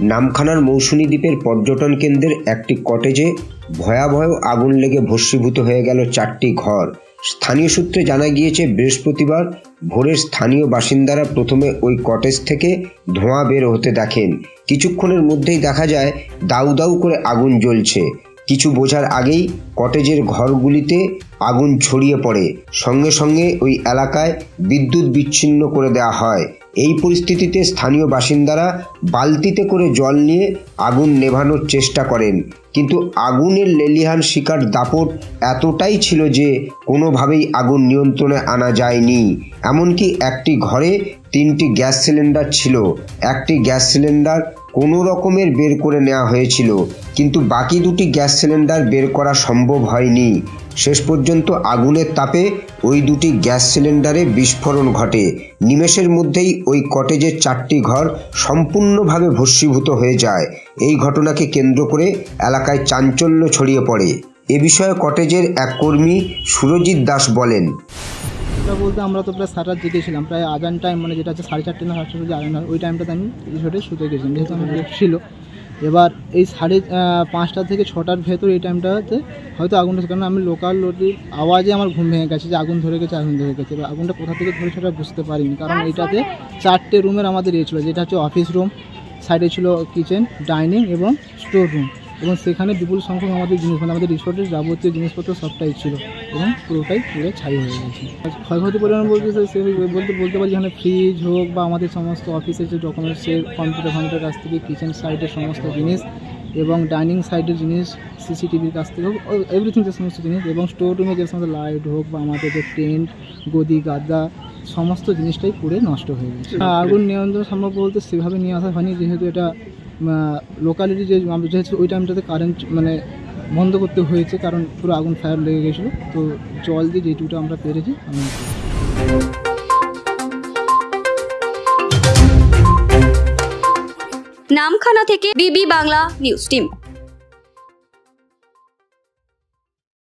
নামখানার মৌসুমী দ্বীপের পর্যটন কেন্দ্রের একটি কটেজে ভয়াবহ আগুন লেগে ভস্মীভূত হয়ে গেল চারটি ঘর। স্থানীয় সূত্রে জানা গিয়েছে, বৃহস্পতিবার ভোরের স্থানীয় বাসিন্দারা প্রথমে ওই কটেজ থেকে ধোঁয়া বের হতে দেখেন। কিছুক্ষণের মধ্যেই দেখা যায়, দাউ দাউ করে আগুন জ্বলছে। কিছু বোঝার আগেই কটেজের ঘরগুলিতে আগুন ছড়িয়ে পড়ে। সঙ্গে সঙ্গে ওই এলাকায় বিদ্যুৎ বিচ্ছিন্ন করে দেওয়া হয়। এই পরিস্থিতিতে স্থানীয় বাসিন্দারা বালতিতে করে জল নিয়ে আগুন নেভানোর চেষ্টা করেন। কিন্তু আগুনের লেলিহান শিকার দাপট এতটাই ছিল যে কোনোভাবেই আগুন নিয়ন্ত্রণে আনা যায়নি। এমনকি একটি ঘরে তিনটি গ্যাস সিলিন্ডার ছিল। একটি গ্যাস সিলিন্ডার কোনো রকমের বের করে নেওয়া হয়েছিল, কিন্তু বাকি দুটি গ্যাস সিলিন্ডার বের করা সম্ভব হয়নি। শেষ পর্যন্ত আগুনের তাপে ওই দুটি গ্যাস সিলিন্ডারে বিস্ফোরণ ঘটে। নিমেষের মধ্যেই ওই কটেজের চারটি ঘর সম্পূর্ণভাবে ভস্মীভূত হয়ে যায়। এই ঘটনাকে কেন্দ্র করে এলাকায় চাঞ্চল্য ছড়িয়ে পড়ে। এ বিষয়ে কটেজের এক কর্মী সুরজিৎ দাস বলেন। এটা বলতে আমরা তো প্রায় সারাত জেগেছিলাম প্রায় আজান টাইম মানে যেটা হচ্ছে সাড়ে চারটে না সাড়ে চারটে আজান হয়, ওই টাইমটাতে আমি রিসোর্টে শুতে গেছিলাম, যেহেতু আমার লেট ছিল। এবার এই সাড়ে পাঁচটা থেকে ছটার ভেতর এই টাইমটাতে হয়তো আগুনটা কারণ আমি লোকাল লোকের আওয়াজে আমার ঘুম ভেঙে গেছে যে আগুন ধরে গেছে, আগুন ধরে গেছে। এবার আগুনটা কোথা থেকে ধরে সেটা বুঝতে পারিনি, কারণ এটাতে চারটে রুমের আমাদের ইয়ে ছিল, যেটা হচ্ছে অফিস রুম সাইডে ছিল কিচেন ডাইনিং এবং স্টোর রুম এবং সেখানে বিপুল সংখ্যক আমাদের জিনিস মানে আমাদের রিসোর্টের যাবতীয় জিনিসপত্র সবটাই ছিল। এবং পুরোটাই পুরো ছাই হয়ে গেছে। ক্ষয়ক্ষতি পরিমাণ বলতে সে বলতে বলতে পারি যেখানে ফ্রিজ হোক বা আমাদের সমস্ত অফিসের যে ডকুমেন্টসের কম্পিউটার কম্পিউটার কাছ থেকে কিচেন সাইডের সমস্ত জিনিস এবং ডাইনিং সাইডের জিনিস সিসিটিভির কাছ থেকে হোক এভরিথিং যে সমস্ত জিনিস এবং স্টোর রুমে যে সমস্ত লাইট হোক বা আমাদের যে টেন্ট গদি গাদা সমস্ত জিনিসটাই পুড়ে নষ্ট হয়ে গেছে। আগুন নিয়ন্ত্রণ সম্ভব বলতে সেভাবে নিয়ে আসা হয়নি যেহেতু এটা লোকালিটি যে যেহেতু ওই টাইমটাতে কারেন্ট মানে বন্ধ করতে হয়েছে, কারণ পুরো আগুন ফায়ার লেগে গেছিল। তো জল দিয়ে যেটুকুটা আমরা পেরেছি, আমি নামখানা থেকে বিবি বাংলা নিউজ টিম